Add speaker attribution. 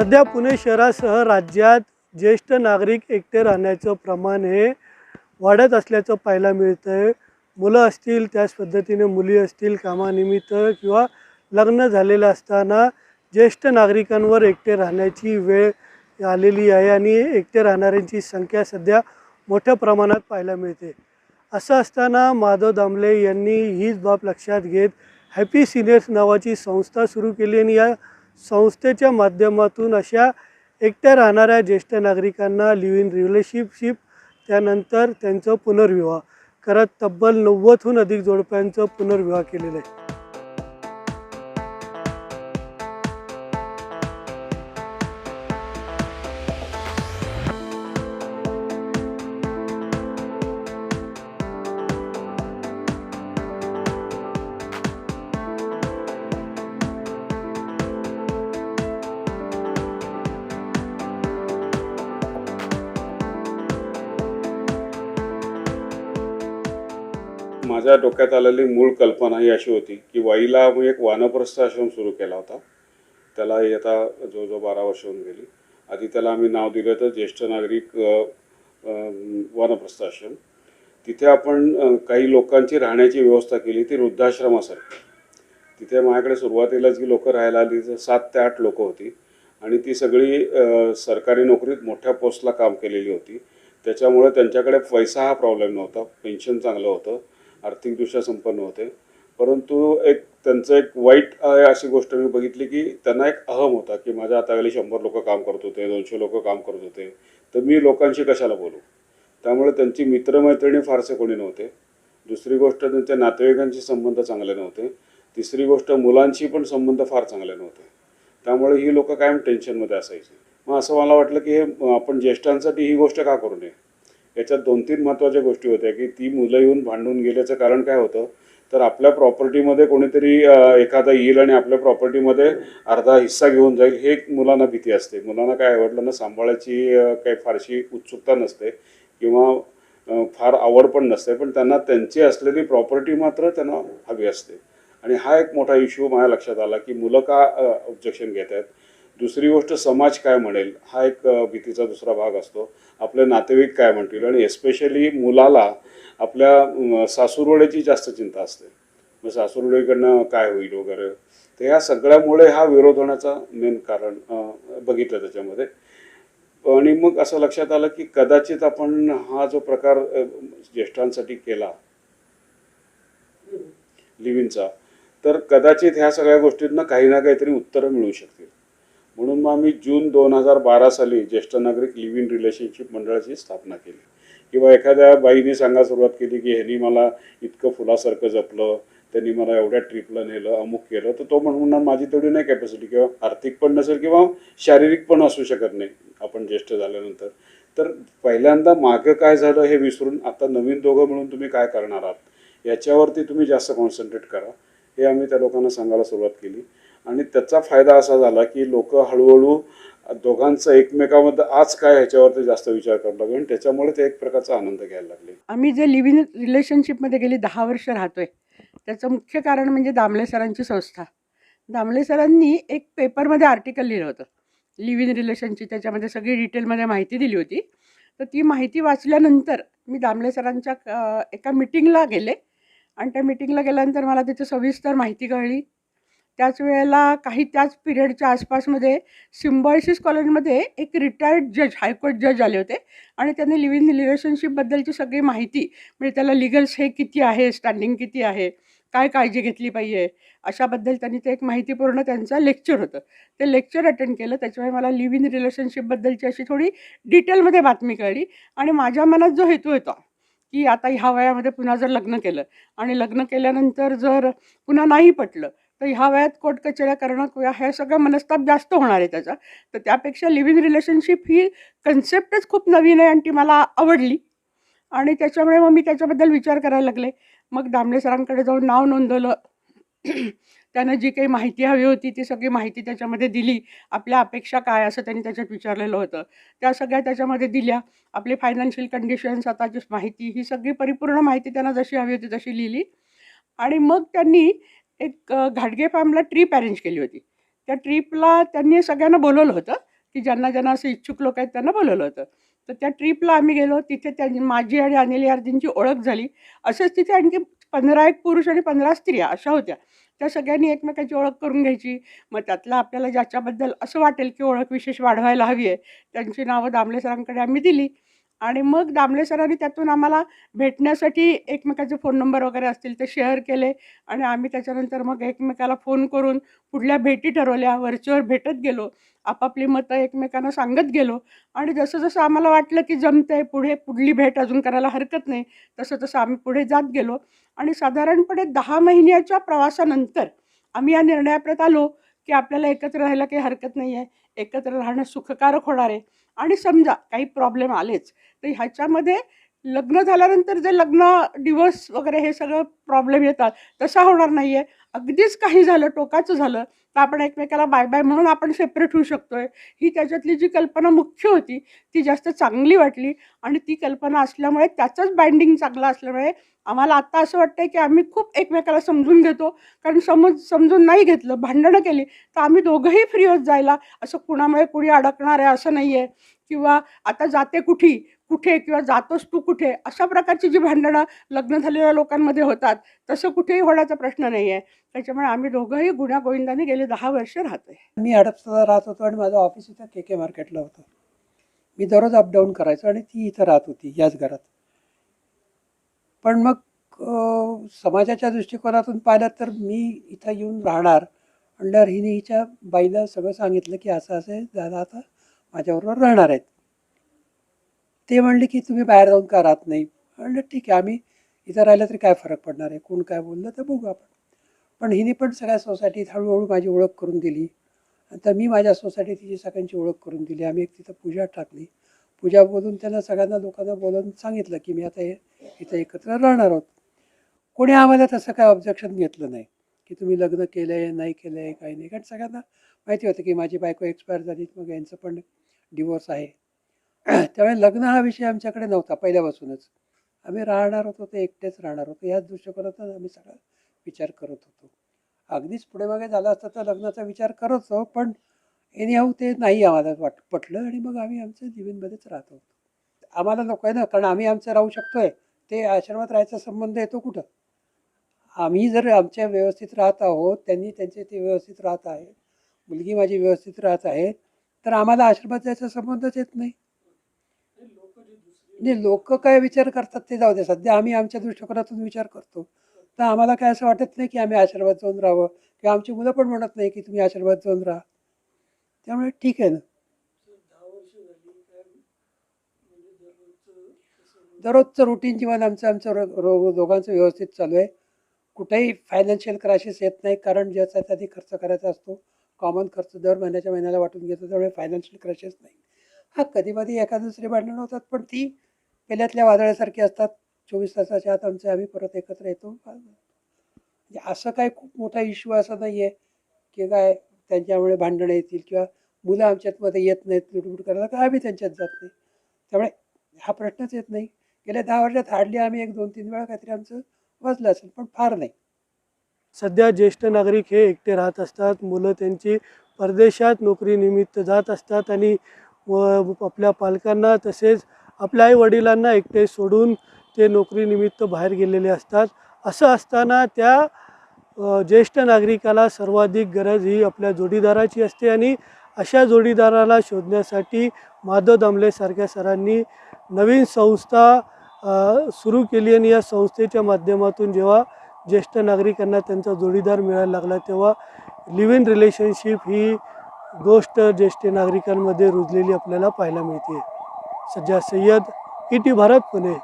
Speaker 1: सध्या पुणे शहरासह राज्यात ज्येष्ठ नागरिक एकटे राहण्याचं प्रमाण हे वाढत असल्याचं पाहायला मिळतं आहे मुलं असतील त्याच पद्धतीने मुली असतील कामानिमित्त किंवा लग्न झालेलं असताना ज्येष्ठ नागरिकांवर एकटे राहण्याची वेळ आलेली आहे आणि एकटे राहणाऱ्यांची संख्या सध्या मोठ्या प्रमाणात पाहायला मिळते. असं असताना माधव दामले यांनी हीच बाब लक्षात घेत हॅपी सिनियर्स नावाची संस्था सुरू केली आणि या संस्थेच्या माध्यमातून अशा एकट्या राहणाऱ्या ज्येष्ठ नागरिकांना लिव्ह इन रिलेशनशिप त्यानंतर त्यांचं पुनर्विवाह. करत तब्बल नव्वदहून अधिक जोडप्यांचं पुनर्विवाह केलेलं आहे.
Speaker 2: माझ्या डोक्यात आलेली मूळ कल्पना ही अशी होती की वाईला मी एक वानप्रस्थ आश्रम सुरू केला होता. त्याला येता जवळजवळ बारा वर्ष होऊन गेली. आधी त्याला आम्ही नाव दिलं तर ज्येष्ठ नागरिक वानप्रस्थ आश्रम. तिथे आपण काही लोकांची राहण्याची व्यवस्था केली ती वृद्धाश्रमासारखी. तिथे माझ्याकडे सुरुवातीलाच जी लोकं राहायला आली तर सात ते आठ लोकं होती. आणि ती सगळी सरकारी नोकरीत मोठ्या पोस्टला काम केलेली होती. त्याच्यामुळे त्यांच्याकडे पैसा हा प्रॉब्लेम नव्हता. पेन्शन चांगलं होतं. आर्थिकदृष्ट्या संपन्न होते. परंतु एक त्यांचं एक वाईट अशी गोष्ट मी बघितली की त्यांना एक अहम होता की माझ्या हाताखाली शंभर लोक काम करत होते दोनशे लोक काम करत होते. तर मी लोकांशी कशाला बोलू? त्यामुळे त्यांची मित्रमैत्रिणी फारसे कोणी नव्हते. दुसरी गोष्ट त्यांच्या नातेवाईकांशी संबंध चांगले नव्हते. तिसरी गोष्ट मुलांशी पण संबंध फार चांगले नव्हते. त्यामुळे ही लोक कायम टेन्शनमध्ये असायची. मग असं मला वाटलं की हे आपण ज्येष्ठांसाठी ही गोष्ट का करू नये? याच्यात दोन तीन महत्त्वाच्या गोष्टी होत्या की ती मुलं येऊन भांडून गेल्याचं कारण काय होतं? तर आपल्या प्रॉपर्टीमध्ये कोणीतरी एखादा येईल आणि आपल्या प्रॉपर्टीमध्ये अर्धा हिस्सा घेऊन जाईल हे एक मुलांना भीती असते. मुलांना काय आवडलं सांभाळायची काही फारशी उत्सुकता नसते किंवा फार आवड पण नसते पण त्यांना त्यांची असलेली प्रॉपर्टी मात्र त्यांना हवी असते. आणि हा एक मोठा इश्यू माझ्या लक्षात आला की मुलं का ऑब्जेक्शन घेत आहेत दुसरी गोष्ट समाज काय म्हणेल हा एक भीतीचा दुसरा भाग असतो. आपले नातेवाईक काय म्हणतील? आणि एस्पेशली मुलाला आपल्या सासूरवड्याची जास्त चिंता असते. मग सासूरवडीकडनं काय होईल वगैरे? तर ह्या सगळ्यामुळे हा विरोध होण्याचा मेन कारण बघितलं त्याच्यामध्ये. आणि मग असं लक्षात आलं की कदाचित आपण हा जो प्रकार ज्येष्ठांसाठी केला लिव्हिनचा तर कदाचित ह्या सगळ्या गोष्टींना काही ना काहीतरी उत्तरं मिळू शकतील. म्हणून मग आम्ही जून दोन हजार बारा साली ज्येष्ठ नागरिक लिव्ह इन रिलेशनशिप मंडळाची स्थापना केली. किंवा एखाद्या बाईने सांगा सुरुवात केली की ह्यांनी मला इतकं फुलासारखं जपलं त्यांनी मला एवढ्या ट्रिपला नेलं अमुक केलं तर तो म्हणून माझी तेवढी नाही कॅपॅसिटी किंवा आर्थिक पण नसेल किंवा शारीरिक पण असू शकत नाही आपण ज्येष्ठ झाल्यानंतर. तर पहिल्यांदा मागं काय झालं हे विसरून आता नवीन दोघं म्हणून तुम्ही काय करणार आहात? याच्यावरती तुम्ही जास्त कॉन्सन्ट्रेट करा. हे आम्ही त्या लोकांना सांगायला सुरुवात केली. आणि त्याचा फायदा असा झाला की लोक हळूहळू दोघांचं एकमेकामध्ये आज काय ह्याच्यावरती जास्त विचार करू लागले आणि त्याच्यामुळे ते एक प्रकारचा आनंद घ्यायला लागले.
Speaker 3: आम्ही जे लिव्ह इन रिलेशनशिपमध्ये गेली दहा वर्ष राहतोय त्याचं मुख्य कारण म्हणजे दामले सरांची संस्था. दामले सरांनी एक पेपरमध्ये आर्टिकल लिहिलं होतं लिव्ह इन रिलेशनची त्याच्यामध्ये सगळी डिटेलमध्ये माहिती दिली होती. तर ती माहिती वाचल्यानंतर मी दामले सरांच्या एका मिटिंगला गेले. आणि त्या मिटिंगला गेल्यानंतर मला त्याची सविस्तर माहिती कळली. त्याच वेळेला काही त्याच पिरियडच्या आसपासमध्ये सिम्बॉयसिस कॉलेजमध्ये एक रिटायर्ड जज हायकोर्ट जज आले होते. आणि त्यांनी लिव्ह इन रिलेशनशिपबद्दलची सगळी माहिती म्हणजे त्याला लिगल्स हे किती आहे स्टँडिंग किती आहे काय काळजी घेतली पाहिजे अशाबद्दल त्यांनी ते एक माहितीपूर्ण त्यांचं लेक्चर होतं. ते लेक्चर अटेंड केलं. त्याच्यामुळे मला लिव्ह इन रिलेशनशिपबद्दलची अशी थोडी डिटेलमध्ये बातमी कळली. आणि माझ्या मनात जो हेतू होता की आता ह्या वयामध्ये पुन्हा जर लग्न केलं आणि लग्न केल्यानंतर जर पुन्हा नाही पटलं तर ह्या वयात कोर्ट करणं किंवा हे सगळं मनस्ताप जास्त होणार आहे त्याचा. तर त्यापेक्षा लिव्हिंग रिलेशनशिप ही कन्सेप्टच खूप नवीन आहे आणि ती मला आवडली. आणि त्याच्यामुळे मग मी त्याच्याबद्दल विचार करायला लागले. मग दामले सरांकडे जाऊन नाव नोंदवलं. त्यानं जी काही माहिती हवी होती ती सगळी माहिती त्याच्यामध्ये दिली. आपल्या अपेक्षा काय असं त्यांनी त्याच्यात विचारलेलं होतं. त्या सगळ्या त्याच्यामध्ये दिल्या. आपली फायनान्शियल कंडिशन आताची माहिती ही सगळी परिपूर्ण माहिती त्यांना जशी हवी होती तशी लिहिली. आणि मग त्यांनी एक घाटगे फार्मला ट्रीप अरेंज केली होती. त्या ट्रीपला त्यांनी सगळ्यांना बोलवलं होतं की ज्यांना ज्यांना असं इच्छुक लोक आहेत त्यांना बोलवलं होतं. तर त्या ट्रीपला आम्ही गेलो तिथे त्या माझी आणि अनिल यार्दींची ओळख झाली. असेच तिथे आणखी पंधरा एक पुरुष आणि पंधरा स्त्रिया अशा होत्या. त्या सगळ्यांनी एकमेकाची ओळख करून घ्यायची. मग त्यातला आपल्याला ज्याच्याबद्दल असं वाटेल की ओळख विशेष वाढवायला हवी आहे त्यांची नावं दामले सरांकडे आम्ही दिली. आणि मग दामले सरांनी त्यातून आम्हाला भेटण्यासाठी एकमेकाचे फोन नंबर वगैरे असतील ते शेअर केले. आणि आम्ही त्याच्यानंतर मग एकमेकाला फोन करून पुढल्या भेटी ठरवल्या वरचेवर भेटत गेलो आपापली मतं एकमेकांना सांगत गेलो. आणि जसं जसं आम्हाला वाटलं की जमतंय पुढे पुढली भेट अजून करायला हरकत नाही तसं तसं आम्ही पुढे जात गेलो. आणि साधारणपणे दहा महिन्याच्या प्रवासानंतर आम्ही या निर्णयाप्रत आलो की आपल्याला एकत्र राहायला काही हरकत नाही आहे एकत्र राहणं सुखकारक होणार आहे. आणि समजा काही प्रॉब्लेम आलेच तर ह्याच्यामध्ये लग्न झाल्यानंतर जे लग्न डिवोर्स वगैरे हे सगळं प्रॉब्लेम येतात तसा होणार नाही आहे अगदीच काही झालं टोकाचं झालं तर आपण एकमेकाला बाय बाय म्हणून आपण सेपरेट होऊ शकतो आहे ही त्याच्यातली जी कल्पना मुख्य होती ती जास्त चांगली वाटली आणि ती कल्पना असल्यामुळे त्याचंच बाइंडिंग चांगलं असल्यामुळे आम्हाला आत्ता असं वाटतं की आम्ही खूप एकमेकाला समजून घेतो. कारण समज समजून नाही घेतलं भांडणं केली तर आम्ही दोघंही फ्री होत जायला. असं कुणामुळे कुणी अडकणार आहे असं नाही आहे किंवा आता जाते कुठी कुठे किंवा जातोस तू कुठे? अशा प्रकारची जी भांडणं लग्न झालेल्या लोकांमध्ये होतात तसं कुठेही होण्याचा प्रश्न नाही आहे त्याच्यामुळे आम्ही दोघंही गुण्या गोविंदाने गेले दहा वर्ष राहतोय.
Speaker 4: मी हडपसरला राहत होतो आणि माझं ऑफिस इथं के के मार्केटला होतं. मी दररोज अपडाऊन करायचो आणि ती इथं राहत होती याच घरात. पण मग समाजाच्या दृष्टिकोनातून पाहिलं तर मी इथं येऊन राहणार म्हणल्यावर हिने हिच्या बाईला सगळं सांगितलं की असं असं आहे दादा आता माझ्याबरोबर राहणार आहेत. ते म्हणले की तुम्ही बाहेर जाऊन का राहत नाही? म्हणलं ठीक आहे आम्ही इथं राहिलं तरी काय फरक पडणार आहे? कोण काय बोललं तर बघू आपण. पण हिने पण सगळ्या सोसायटीत हळूहळू माझी ओळख करून दिली. नंतर मी माझ्या सोसायटीत तिची सगळ्यांची ओळख करून दिली. आम्ही एक तिथं पूजा टाकली. पूजा बोलून त्यांना सगळ्यांना लोकांना बोलून सांगितलं की मी आता हे इथं एकत्र राहणार आहोत. कोणी आम्हाला तसं काय ऑब्जेक्शन घेतलं नाही की तुम्ही लग्न केलं आहे नाही केलं आहे काही नाही. कारण सगळ्यांना माहिती होतं की माझी बायको एक्सपायर झाली मग यांचं पण डिवोर्स आहे. त्यामुळे लग्न हा विषय आमच्याकडे नव्हता पहिल्यापासूनच. आम्ही राहणार होतो ते एकटेच राहणार होतो. याच दृष्टिकोनातून आम्ही सगळा विचार करत होतो. अगदीच पुढे मागे झाला असतं तर लग्नाचा विचार करत होतो पण एनी हाऊ ते नाही आम्हाला वाट पटलं आणि मग आम्ही आमच्या जीवनमध्येच राहतो आम्हाला नको आहे ना कारण आम्ही आमचं राहू शकतोय. ते आश्रमात राहायचा संबंध येतो कुठं? आम्ही जर आमच्या व्यवस्थित राहत आहोत त्यांनी त्यांचे ते व्यवस्थित राहत आहे मुलगी माझी व्यवस्थित राहत आहे तर आम्हाला आश्रमात जायचा संबंधच येत नाही. नाही लोक काय विचार करतात ते जाऊ दे. सध्या आम्ही आमच्या दृष्टिकोनातून विचार करतो. तर आम्हाला काय असं वाटत नाही की आम्ही आशीर्वाद जाऊन राहावं. किंवा आमची मुलं पण म्हणत नाही की तुम्ही आशीर्वाद जाऊन राहा. त्यामुळे ठीक आहे ना. दररोजचं रुटीन जीवन आमचं आमचं रो- रो दोघांचं व्यवस्थित चालू आहे. कुठेही फायनान्शियल क्रायसिस येत नाही. कारण ज्याचा त्याआधी खर्च करायचा असतो. कॉमन खर्च दर महिन्याच्या महिन्याला वाटून घेतो. त्यामुळे फायनान्शियल क्रायसिस नाही. हा कधी कधी एका दुसरी भांडणं होतात पण ती पेल्यातल्या वादळासारखे असतात. चोवीस तासाच्या आत आमचे आम्ही परत एकत्र येतो. म्हणजे असं काय खूप मोठा इश्यू असा नाही आहे की काय त्यांच्यामुळे भांडणं येतील किंवा मुलं आमच्यातमध्ये येत नाहीत लुटबुट करायला तर आम्ही त्यांच्यात जात नाही. त्यामुळे हा प्रश्नच येत नाही. गेल्या दहा वर्षात हार्डली आम्ही एक दोन तीन वेळा काहीतरी आमचं वाजलं असेल पण फार नाही.
Speaker 1: सध्या ज्येष्ठ नागरिक हे एकटे राहत असतात. मुलं त्यांची परदेशात नोकरीनिमित्त जात असतात आणि व आपल्या पालकांना तसेच आपल्या आई वडिलांना एकटे सोडून ते नोकरीनिमित्त बाहेर गेलेले असतात. असं असताना त्या ज्येष्ठ नागरिकाला सर्वाधिक गरज ही आपल्या जोडीदाराची असते आणि अशा जोडीदाराला शोधण्यासाठी माधव दामलेसारख्या सरांनी नवीन संस्था सुरू केली आणि या संस्थेच्या माध्यमातून जेव्हा ज्येष्ठ नागरिकांना त्यांचा जोडीदार मिळायला लागला तेव्हा लिव्ह इन रिलेशनशिप ही गोष्ट ज्येष्ठ नागरिकांमध्ये रुजलेली आपल्याला पाहायला मिळते. सध्या सय्यद ई टी भारत पुणे.